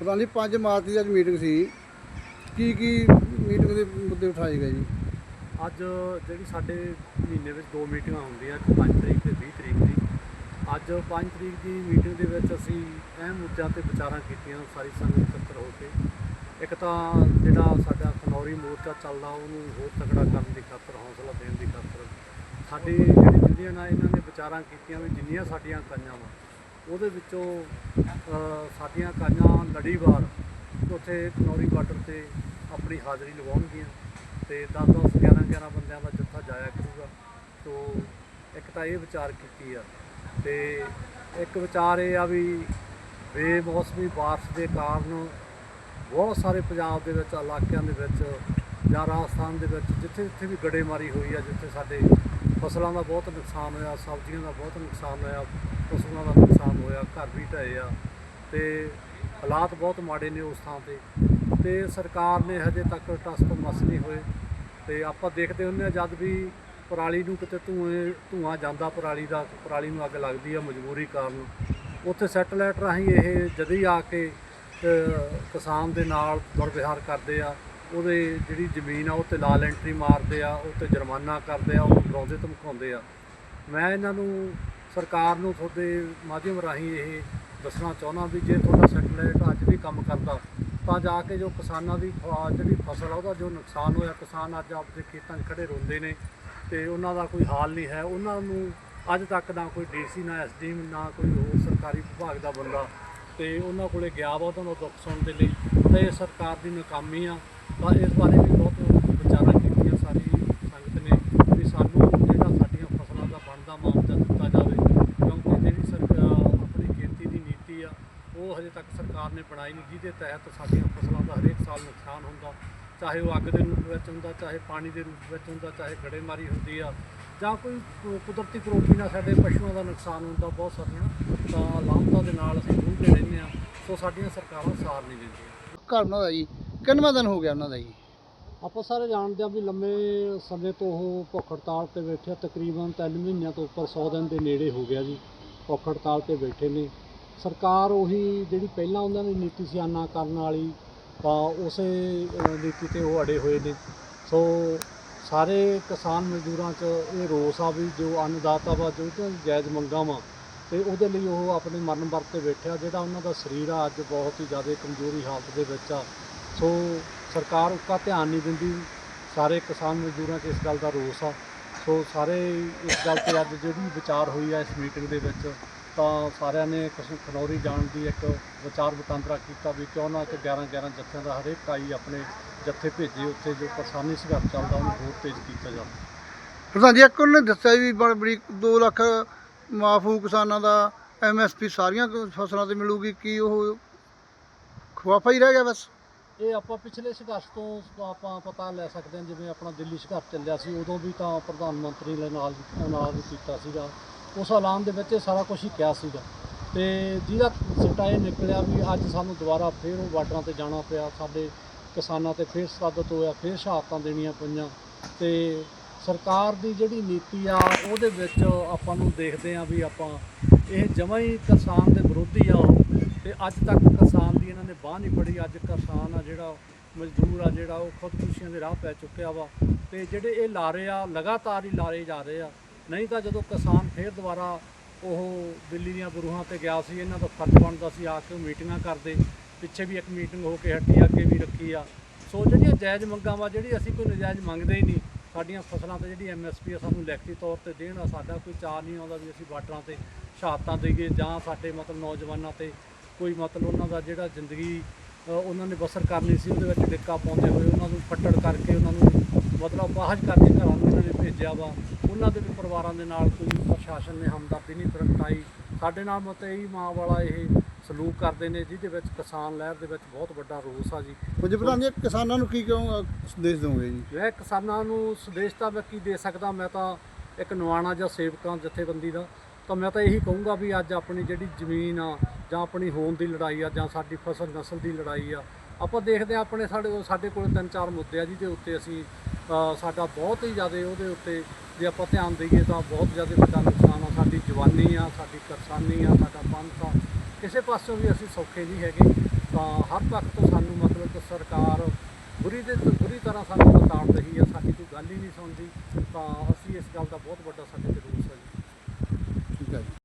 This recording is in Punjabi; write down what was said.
ਪਤਾ ਨਹੀਂ 5 ਮਾਰਚ ਦੀ ਅੱਜ ਮੀਟਿੰਗ ਸੀ। ਕੀ ਕੀ ਮੀਟਿੰਗ ਦੇ ਮੁੱਦੇ ਉਠਾਏ ਗਏ ਜੀ? ਅੱਜ ਜਿਹੜੀ ਸਾਡੇ ਮਹੀਨੇ ਵਿੱਚ ਦੋ ਮੀਟਿੰਗਾਂ ਹੁੰਦੀਆਂ, ਇੱਕ 5 ਤਰੀਕ ਤੇ 20 ਤਰੀਕ ਦੀ। ਅੱਜ 5 ਤਰੀਕ ਦੀ ਮੀਟਿੰਗ ਦੇ ਵਿੱਚ ਅਸੀਂ ਅਹਿਮ ਮੁੱਦਿਆਂ ਤੇ ਵਿਚਾਰਾਂ ਕੀਤੀਆਂ, ਸਾਰੀ ਸੰਗਤ ਇਕੱਤਰ ਹੋ ਕੇ। ਇੱਕ ਤਾਂ ਜਿਹੜਾ ਸਾਡਾ ਖਨੌਰੀ ਮੋਰਚਾ ਚੱਲਦਾ, ਉਹਨੂੰ ਹੋਰ ਤਕੜਾ ਕਰਨ ਦੀ ਖਾਤਰ, ਹੌਸਲਾ ਦੇਣ ਦੀ ਖਾਤਰ। ਸਾਡੇ ਜਿਹੜੀ ਯੂਨੀਅਨ ਆ ਇਹਨਾਂ ਨੇ ਵਿਚਾਰਾਂ ਕੀਤੀਆਂ, ਵੀ ਜਿੰਨੀਆਂ ਸਾਡੀਆਂ ਇਕਾਈਆਂ ਵਾ ਉਹਦੇ ਵਿੱਚੋਂ ਸਾਡੀਆਂ ਇਕਾਈਆਂ ਲੜੀਵਾਰ ਉੱਥੇ ਕਨੌਰੀ ਬਾਰਡਰ ਤੇ ਆਪਣੀ ਹਾਜ਼ਰੀ ਲਵਾਉਣਗੀਆਂ ਤੇ 10 10 11 11 ਬੰਦਿਆਂ ਦਾ ਜੱਥਾ ਜਾਇਆ ਕਰੂਗਾ। ਤੋਂ ਇੱਕ ਤਾਂ ਇਹ ਵਿਚਾਰ ਕੀਤੀ ਆ ਤੇ ਇੱਕ ਵਿਚਾਰ ਇਹ ਆ ਵੀ ਬੇਮੌਸਮੀ ਬਾਰਿਸ਼ ਦੇ ਕਾਰਨ ਬਹੁਤ ਸਾਰੇ ਪੰਜਾਬ ਦੇ ਵਿੱਚ, ਇਲਾਕਿਆਂ ਦੇ ਵਿੱਚ ਜਾਂ ਰਾਜਸਥਾਨ ਦੇ ਵਿੱਚ ਜਿੱਥੇ ਜਿੱਥੇ ਵੀ ਗੜੇਮਾਰੀ ਹੋਈ ਆ, ਜਿੱਥੇ ਸਾਡੇ ਫਸਲਾਂ ਦਾ ਬਹੁਤ ਨੁਕਸਾਨ ਹੋਇਆ, ਸਬਜ਼ੀਆਂ ਦਾ ਬਹੁਤ ਨੁਕਸਾਨ ਹੋਇਆ ਪਸ਼ੂਆਂ ਦਾ ਨੁਕਸਾਨ ਹੋਇਆ, ਘਰ ਵੀ ਢਏ ਆ ਤੇ ਹਾਲਾਤ ਬਹੁਤ ਮਾੜੇ ਨੇ ਉਸ ਥਾਂ ਤੇ। ਤੇ ਸਰਕਾਰ ਨੇ ਹਜੇ ਤੱਕ ਟਸ ਤੋਂ ਮਸ ਨਹੀਂ ਹੋਏ ਤੇ ਆਪਾਂ ਦੇਖਦੇ ਹੁੰਦੇ ਆ ਜਦ ਵੀ ਪਰਾਲੀ ਨੂੰ ਕਿਤੇ ਧੂਏ, ਧੂਆਂ ਜਾਂਦਾ ਪਰਾਲੀ ਦਾ, ਪਰਾਲੀ ਨੂੰ ਅੱਗ ਲੱਗਦੀ ਆ ਮਜਬੂਰੀ ਕਾਰਨ, ਉੱਥੇ ਸੈਟਲਾਈਟ ਰਾਹੀਂ ਇਹ ਜਦੀ ਆ ਕੇ ਕਿਸਾਨ ਦੇ ਨਾਲ ਦੁਰਵਿਹਾਰ ਕਰਦੇ ਆ, ਉਹਦੇ ਜਿਹੜੀ ਜ਼ਮੀਨ ਆ ਉਹ ਤੇ ਲਾਲ ਐਂਟਰੀ ਮਾਰਦੇ ਆ, ਉਹ ਤੇ ਜੁਰਮਾਨਾ ਕਰਦੇ ਆ, ਉਹ ਡਰਾਉਂਦੇ ਧਮਕਾਉਂਦੇ ਆ। ਮੈਂ ਇਹਨਾਂ ਨੂੰ ਸਰਕਾਰ ਨੂੰ ਤੁਹਾਡੇ ਮਾਧਿਅਮ ਰਾਹੀਂ ਇਹ ਦੱਸਣਾ ਚਾਹੁੰਦਾ ਵੀ ਜੇ ਤੁਹਾਡਾ ਸੈਟਲਾਈਟ ਅੱਜ ਵੀ ਕੰਮ ਕਰਦਾ, ਤਾਂ ਜਾ ਕੇ ਜੋ ਕਿਸਾਨਾਂ ਦੀ ਫ- ਜਿਹੜੀ ਫਸਲ ਆ, ਉਹਦਾ ਜੋ ਨੁਕਸਾਨ ਹੋਇਆ, ਕਿਸਾਨ ਅੱਜ ਆਪਦੇ ਖੇਤਾਂ 'ਚ ਖੜੇ ਰੋਂਦੇ ਨੇ ਤੇ ਉਹਨਾਂ ਦਾ ਕੋਈ ਹਾਲ ਨਹੀਂ ਹੈ। ਉਹਨਾਂ ਨੂੰ ਅੱਜ ਤੱਕ ਨਾ ਕੋਈ ਡੀਸੀ, ਨਾ ਐਸਡੀ ਨਾ ਕੋਈ ਹੋਰ ਸਰਕਾਰੀ ਵਿਭਾਗ ਦਾ ਬੰਦਾ ਤੇ ਉਹਨਾਂ ਕੋਲੇ ਗਿਆ ਵਾ ਉਹਨਾਂ ਦਾ ਦੁੱਖ ਸੁਣਨ ਦੇ ਲਈ। ਤਾਂ ਇਹ ਸਰਕਾਰ ਦੀ ਨਾਕਾਮੀ ਆ। ਤਾਂ ਇਸ ਬਾਰੇ ਵੀ ਬਹੁਤ ਵਿਚਾਰਾਂ ਕੀਤੀਆਂ ਸਾਰੀ ਸੰਗਤ ਨੇ ਵੀ ਸਾਨੂੰ ਜਿਹੜਾ ਸਾਡੀਆਂ ਫਸਲਾਂ ਦਾ ਬਣਦਾ ਮੁਆਵਜ਼ਾ ਦਿੱਤਾ ਜਾਵੇ ਕਿਉਂਕਿ ਜਿਹੜੀ ਸਰਕਾਰ ਆਪਣੀ ਖੇਤੀ ਦੀ ਨੀਤੀ ਆ ਹਜੇ ਤੱਕ ਸਰਕਾਰ ਨੇ ਬਣਾਈ ਨਹੀਂ ਜਿਹਦੇ ਤਹਿਤ ਸਾਡੀਆਂ ਫਸਲਾਂ ਦਾ ਹਰੇਕ ਸਾਲ ਨੁਕਸਾਨ ਹੁੰਦਾ। ਚਾਹੇ ਉਹ ਅੱਗ ਦੇ ਰੂਪ ਵਿੱਚ ਹੁੰਦਾ ਚਾਹੇ ਪਾਣੀ ਦੇ ਰੂਪ ਵਿੱਚ ਹੁੰਦਾ ਚਾਹੇ ਗੜੇਮਾਰੀ ਹੁੰਦੀ ਆ ਜਾਂ ਕੋਈ ਕੁਦਰਤੀ ਕਰੋਪੀ ਨਾਲ ਸਾਡੇ ਪਸ਼ੂਆਂ ਦਾ ਨੁਕਸਾਨ ਹੁੰਦਾ ਬਹੁਤ ਸਾਰੀਆਂ ਤਾਂ ਲਾਮਤਾਂ ਦੇ ਨਾਲ ਅਸੀਂ ਜੂਝਦੇ ਰਹਿੰਦੇ ਆ ਸੋ ਸਾਡੀਆਂ ਸਰਕਾਰਾਂ ਸਾਰ ਨਹੀਂ ਦਿੰਦੀਆਂ। ਘਰ ਉਹਨਾਂ ਦਾ ਜੀ ਕਿੰਨਵਾਂ ਦਿਨ ਹੋ ਗਿਆ ਉਹਨਾਂ ਦਾ ਜੀ? ਆਪਾਂ ਸਾਰੇ ਜਾਣਦੇ ਆ ਵੀ ਲੰਮੇ ਸਮੇਂ ਤੋਂ ਉਹ ਭੁੱਖ ਹੜਤਾਲ ਤੇ ਬੈਠੇ ਆ ਤਕਰੀਬਨ 3 ਮਹੀਨਿਆਂ ਤੋਂ ਉੱਪਰ 100 ਦਿਨ ਦੇ ਨੇੜੇ ਹੋ ਗਿਆ ਜੀ ਭੁੱਖ ਹੜਤਾਲ ਤੇ ਬੈਠੇ ਨੇ। ਸਰਕਾਰ ਉਹੀ ਜਿਹੜੀ ਪਹਿਲਾਂ ਉਹਨਾਂ ਦੀ ਨੀਤੀ ਸਿਆਨਾ ਕਰਨ ਵਾਲੀ, ਤਾਂ ਉਸੇ ਨੀਤੀ ਤੇ ਉਹ ਅੜੇ ਹੋਏ ਨੇ। ਸੋ ਸਾਰੇ ਕਿਸਾਨ ਮਜ਼ਦੂਰਾਂ 'ਚ ਇਹ ਰੋਸ ਆ ਵੀ ਜੋ ਅੰਨਦਾਤਾ ਵਾ, ਜੋ ਤੇ ਜਾਇਜ਼ ਮੰਗਾਂ ਵਾ, ਤੇ ਉਹਦੇ ਲਈ ਉਹ ਆਪਣੇ ਮਰਨ ਵਰਤ ਤੇ ਬੈਠਿਆ ਜਿਹੜਾ ਉਹਨਾਂ ਦਾ ਸਰੀਰ ਆ, ਅੱਜ ਬਹੁਤ ਹੀ ਜ਼ਿਆਦਾ ਕਮਜ਼ੋਰੀ ਹਾਲਤ ਦੇ ਵਿੱਚ ਆ। ਸੋ ਸਰਕਾਰ ਉੱਕਾ ਧਿਆਨ ਨਹੀਂ ਦਿੰਦੀ, ਸਾਰੇ ਕਿਸਾਨ ਮਜ਼ਦੂਰਾਂ 'ਚ ਇਸ ਗੱਲ ਦਾ ਰੋਸ ਆ। ਸੋ ਸਾਰੇ ਇਸ ਗੱਲ ਤੇ ਅੱਜ ਜਿਹੜੀ ਵਿਚਾਰ ਹੋਈ ਆ ਇਸ ਮੀਟਿੰਗ ਦੇ ਵਿੱਚ ਤਾਂ ਸਾਰਿਆਂ ਨੇ ਕਸ- ਖਨੌਰੀ ਜਾਣ ਦੀ ਇੱਕ ਵਿਚਾਰ ਵਟਾਂਦਰਾ ਕੀਤਾ ਵੀ ਕਿਉਂ ਨਾ ਕਿ 11 11 ਜੱਥਿਆਂ ਦਾ ਹਰੇਕ ਇਕਾਈ ਆਪਣੇ ਜੱਥੇ ਭੇਜੇ ਉੱਥੇ ਜੋ ਕਿਸਾਨੀ ਸੰਘਰਸ਼ ਚੱਲਦਾ ਉਹਨੂੰ ਹੋਰ ਤੇਜ਼ ਕੀਤਾ ਜਾਵੇ। ਪ੍ਰਧਾਨ ਜੀ ਇੱਕ ਉਹਨੇ ਦੱਸਿਆ ਵੀ ਬੜੀ ਬੜੀ 2 ਲੱਖ ਮਾਫ ਕਿਸਾਨਾਂ ਦਾ ਐਮਐਸਪੀ ਸਾਰੀਆਂ ਫਸਲਾਂ ਤੇ ਮਿਲੂਗੀ ਕੀ ਉਹ ਖਵਾਫਾ ਹੀ ਰਹਿ ਗਿਆ ਬਸ? ਇਹ ਆਪਾਂ ਪਿਛਲੇ ਸੰਘਰਸ਼ ਤੋਂ ਆਪਾਂ ਪਤਾ ਲੈ ਸਕਦੇ ਹਾਂ ਜਿਵੇਂ ਆਪਣਾ ਦਿੱਲੀ ਸੰਘਰਸ਼ ਚੱਲਿਆ ਸੀ ਉਦੋਂ ਵੀ ਤਾਂ ਪ੍ਰਧਾਨ ਮੰਤਰੀ ਨੇ ਨਾਲ ਐਲਾਨ ਕੀਤਾ ਸੀਗਾ। ਉਸ ਐਲਾਨ ਦੇ ਵਿੱਚ ਇਹ ਸਾਰਾ ਕੁਝ ਹੀ ਕਿਹਾ ਸੀਗਾ। ਤੇ ਜਿਹਦਾ ਸਿੱਟਾ ਇਹ ਨਿਕਲਿਆ ਵੀ ਅੱਜ ਸਾਨੂੰ ਦੁਬਾਰਾ ਫੇਰ ਉਹ ਬਾਰਡਰਾਂ ਤੇ ਜਾਣਾ ਪਿਆ, ਸਾਡੇ ਕਿਸਾਨਾਂ ਤੇ ਫੇਰ ਸਾਦਤ ਹੋਇਆ, ਫੇਰ ਸ਼ਹਾਦਤਾਂ ਦੇਣੀਆਂ ਪਈਆਂ। ਤੇ ਸਰਕਾਰ ਦੀ ਜਿਹੜੀ ਨੀਤੀ ਆ, ਉਹਦੇ ਵਿੱਚ ਆਪਾਂ ਨੂੰ ਦੇਖਦੇ ਆ ਵੀ ਆਪਾਂ ਇਹ ਜਮਾਂ ਹੀ ਕਿਸਾਨ ਦੇ ਵਿਰੋਧੀ ਆ ਉਹ। ਤੇ ਅੱਜ ਤੱਕ ਕਿਸਾਨ ਦੀ ਇਹਨਾਂ ਨੇ ਬਾਹ ਨਹੀਂ ਫੜੀ, ਅੱਜ ਕਿਸਾਨ ਆ ਜਿਹੜਾ ਮਜ਼ਦੂਰ ਆ ਜਿਹੜਾ ਉਹ ਖੁਦਕੁਸ਼ੀਆਂ ਦੇ ਰਾਹ ਪੈ ਚੁੱਕਿਆ ਵਾ। ਤੇ ਜਿਹੜੇ ਇਹ ਲਾਰੇ ਆ, ਲਗਾਤਾਰ ਹੀ ਲਾਰੇ ਜਾ ਰਹੇ ਆ ਨਹੀਂ ਤਾਂ ਜਦੋਂ ਕਿਸਾਨ ਫੇਰ ਦੁਬਾਰਾ ਉਹ ਦਿੱਲੀ ਦੀਆਂ ਬਰੂਹਾਂ ਤੇ ਗਿਆ ਸੀ, ਇਹਨਾਂ ਦਾ ਫਰਜ਼ ਬਣਦਾ ਸੀ ਆ ਕੇ ਉਹ ਮੀਟਿੰਗਾਂ ਕਰਦੇ, ਪਿੱਛੇ ਵੀ ਇੱਕ ਮੀਟਿੰਗ ਹੋ ਕੇ ਹੱਟੀ, ਅੱਗੇ ਵੀ ਰੱਖੀ ਆ। ਸੋ ਜਿਹੜੀਆਂ ਜਾਇਜ਼ ਮੰਗਾਂ ਵਾ, ਜਿਹੜੀ ਅਸੀਂ ਕੋਈ ਨਜਾਇਜ਼ ਮੰਗਦੇ ਹੀ ਨਹੀਂ, ਸਾਡੀਆਂ ਫਸਲਾਂ ਤੇ ਜਿਹੜੀ ਐਮਐਸਪੀ ਆ ਸਾਨੂੰ ਲਿਖਤੀ ਤੌਰ ਤੇ ਦੇਣ ਆ, ਸਾਡਾ ਕੋਈ ਚਾਅ ਨਹੀਂ ਆਉਂਦਾ ਵੀ ਅਸੀਂ ਬਾਰਡਰਾਂ ਤੇ ਸ਼ਹਾਦਤਾਂ ਦੇਈਏ, ਜਾਂ ਸਾਡੇ ਮਤਲਬ ਨੌਜਵਾਨਾਂ ਤੇ ਕੋਈ ਮਤਲਬ ਉਹਨਾਂ ਦਾ ਜਿਹੜਾ ਜ਼ਿੰਦਗੀ ਉਹਨਾਂ ਨੇ ਬਸਰ ਕਰਨੀ ਸੀ, ਉਹਦੇ ਵਿੱਚ ਡਿੱਕਾ ਪਾਉਂਦੇ ਹੋਏ ਉਹਨਾਂ ਨੂੰ ਫੱਟੜ ਕਰਕੇ, ਉਹਨਾਂ ਨੂੰ ਮਤਲਬ ਬਾਹਰ ਕਰਕੇ ਘਰਾਂ ਨੂੰ ਇਹਨਾਂ ਨੇ ਭੇਜਿਆ ਵਾ। ਉਹਨਾਂ ਦੇ ਵੀ ਪਰਿਵਾਰਾਂ ਦੇ ਨਾਲ ਕੋਈ ਪ੍ਰਸ਼ਾਸਨ ਨੇ ਹਮਦਰਦੀ ਨਹੀਂ ਪ੍ਰਗਟਾਈ। ਸਾਡੇ ਨਾਲ ਮਤਈ ਮਾਂ ਵਾਲਾ ਇਹ ਸਲੂਕ ਕਰਦੇ ਨੇ ਜਿਹਦੇ ਵਿੱਚ ਕਿਸਾਨ ਲਹਿਰ ਦੇ ਵਿੱਚ ਬਹੁਤ ਵੱਡਾ ਰੋਸ ਆ ਜੀ। ਜੀ ਪ੍ਰਧਾਨ ਜੀ ਕਿਸਾਨਾਂ ਨੂੰ ਕੀ ਕਿਉਂ ਸੰਦੇਸ਼ ਦੋਗੇ ਜੀ? ਮੈਂ ਕਿਸਾਨਾਂ ਨੂੰ ਸੰਦੇਸ਼ ਤਾਂ ਮੈਂ ਕੀ ਦੇ ਸਕਦਾ ਮੈਂ ਤਾਂ ਇੱਕ ਨਵਾਣਾ ਜਾਂ ਸੇਵਕਾਂ ਜਥੇਬੰਦੀ ਦਾ। ਤਾਂ ਮੈਂ ਤਾਂ ਇਹੀ ਕਹੂੰਗਾ ਵੀ ਅੱਜ ਆਪਣੀ ਜਿਹੜੀ ਜ਼ਮੀਨ ਆ ਜਾਂ ਆਪਣੀ ਹੋਂਦ ਦੀ ਲੜਾਈ ਆ ਜਾਂ ਸਾਡੀ ਫਸਲ ਨਸਲ ਦੀ ਲੜਾਈ ਆ ਆਪਾਂ ਦੇਖਦੇ ਆ ਆਪਣੇ ਸਾਡੇ ਸਾਡੇ ਕੋਲ ਤਿੰਨ ਚਾਰ ਮੁੱਦੇ ਆ ਜਿਹਦੇ ਉੱਤੇ ਅਸੀਂ ਸਾਡਾ ਬਹੁਤ ਹੀ ਜ਼ਿਆਦਾ ਉਹਦੇ ਉੱਤੇ ਜੇ ਆਪਾਂ ਧਿਆਨ ਦਈਏ ਤਾਂ ਬਹੁਤ ਜ਼ਿਆਦਾ ਵੱਡਾ ਨੁਕਸਾਨ ਆ, ਸਾਡੀ ਜਵਾਨੀ ਆ, ਸਾਡੀ ਕਿਸਾਨੀ ਆ, ਸਾਡਾ ਪੰਥ ਆ ਕਿਸੇ ਪਾਸਿਓਂ ਵੀ ਅਸੀਂ ਸੌਖੇ ਨਹੀਂ ਹੈਗੇ। ਤਾਂ ਹਰ ਪੱਖ ਤੋਂ ਸਾਨੂੰ ਮਤਲਬ ਕਿ ਸਰਕਾਰ ਬੁਰੀ ਦੇ ਬੁਰੀ ਤਰ੍ਹਾਂ ਸਾਨੂੰ ਬਤਾੜ ਰਹੀ ਹੈ ਸਾਡੀ ਕੋਈ ਗੱਲ ਹੀ ਨਹੀਂ ਸੁਣਦੀ। ਤਾਂ ਅਸੀਂ ਇਸ ਗੱਲ ਦਾ ਬਹੁਤ ਵੱਡਾ ਸਾਡੇ ਤੇ ਰੋਸ ਹੈ ਜੀ। ਠੀਕ ਹੈ ਜੀ।